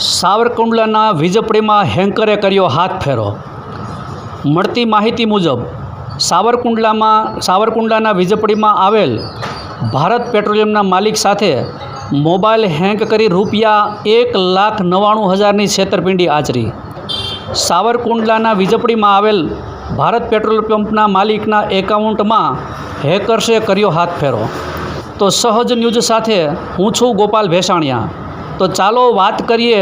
સાવરકુંડલાના વીજપડીમાં હેન્કરે કર્યો હાથ ફેરો. મળતી માહિતી મુજબ, સાવરકુંડલામાં, સાવરકુંડલાના વીજપડીમાં આવેલ ભારત પેટ્રોલિયમના માલિક સાથે મોબાઈલ હેંક કરી રૂપિયા એક લાખ નવ્વાણું હજારની છેતરપિંડી આચરી. સાવરકુંડલાના વીજપડીમાં આવેલ ભારત પેટ્રોલ પંપના માલિકના એકાઉન્ટમાં હેકર્સે કર્યો હાથ ફેરો. તો સહજ ન્યૂઝ સાથે હું છું ગોપાલ ભેસાણિયા. તો ચાલો વાત કરીએ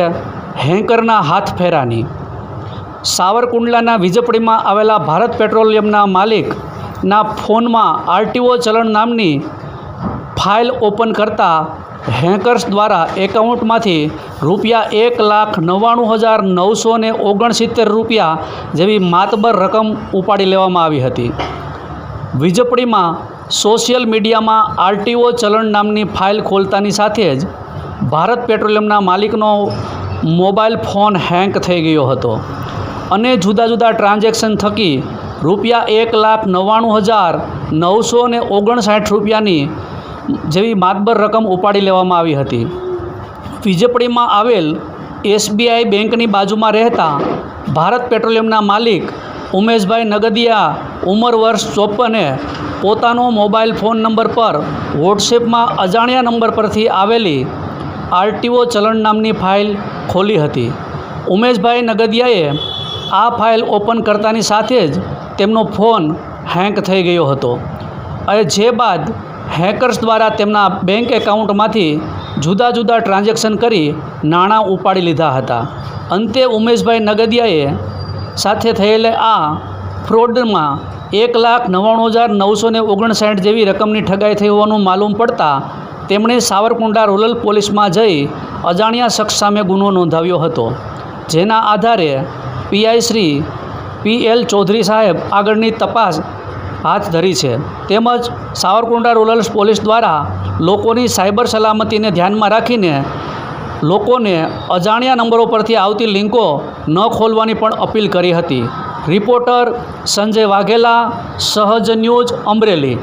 હેન્કરના હાથ ફેરાની. સાવરકુંડલાના વીજપડીમાં આવેલા ભારત પેટ્રોલિયમના માલિકના ફોનમાં આરટીઓ ચલણ નામની ફાઇલ ઓપન કરતા હેકર્સ દ્વારા એકાઉન્ટમાંથી રૂપિયા એક લાખ નવ્વાણું હજાર નવસો ને ઓગણસિત્તેર રૂપિયા જેવી માતબર રકમ ઉપાડી લેવામાં આવી હતી. વીજપડીમાં સોશિયલ મીડિયામાં આરટીઓ ચલણ નામની ફાઇલ ખોલતાની સાથે જ ભારત પેટ્રોલિયમના માલિકનો મોબાઈલ ફોન હેંક થઈ ગયો હતો અને જુદા જુદા ટ્રાન્ઝેક્શન થકી રૂપિયા એક લાખ નવ્વાણું હજાર નવસો ને ઓગણસાઠ રૂપિયાની જેવી માતબર રકમ ઉપાડી લેવામાં આવી હતી. વીજપડીમાં આવેલ એસબીઆઈ બેંકની બાજુમાં રહેતા ભારત પેટ્રોલિયમના માલિક ઉમેશભાઈ નગદિયા ઉંમર વર્ષ ચોપને પોતાનો મોબાઈલ ફોન નંબર પર વોટ્સએપમાં અજાણ્યા નંબર પરથી આવેલી આરટીઓ ચલણ નામની ફાઇલ ખોલી હતી. ઉમેશભાઈ નગદિયાએ આ ફાઇલ ઓપન કરતાની સાથે જ તેમનો ફોન હેંક થઈ ગયો હતો. અને જે બાદ હેકર્સ દ્વારા તેમના બેંક એકાઉન્ટમાંથી જુદા જુદા ટ્રાન્ઝેક્શન કરી નાણાં ઉપાડી લીધા હતા. અંતે ઉમેશભાઈ નગદિયાએ સાથે થયેલે આ ફ્રોડમાં એક લાખ નવ્વાણું હજાર નવસો ઓગણસાઠ જેવી રકમની ઠગાઈ થઈ હોવાનું માલુમ પડતા તેમણે સાવરકુંડા રૂરલ પોલીસમાં જઈ અજાણ્યા શખ્સ સામે ગુનો નોંધાવ્યો હતો, જેના આધારે PI Shri P L Chaudhary સાહેબ આગળની તપાસ હાથ ધરી છે. તેમજ સાવરકુંડા રૂરલ પોલીસ દ્વારા લોકોની સાયબર સલામતીને ધ્યાનમાં રાખીને લોકોને અજાણ્યા નંબરો પરથી આવતી લિંકો ન ખોલવાની પણ અપીલ કરી હતી. રિપોર્ટર સંજય વાઘેલા, સહજ ન્યૂઝ અમરેલી.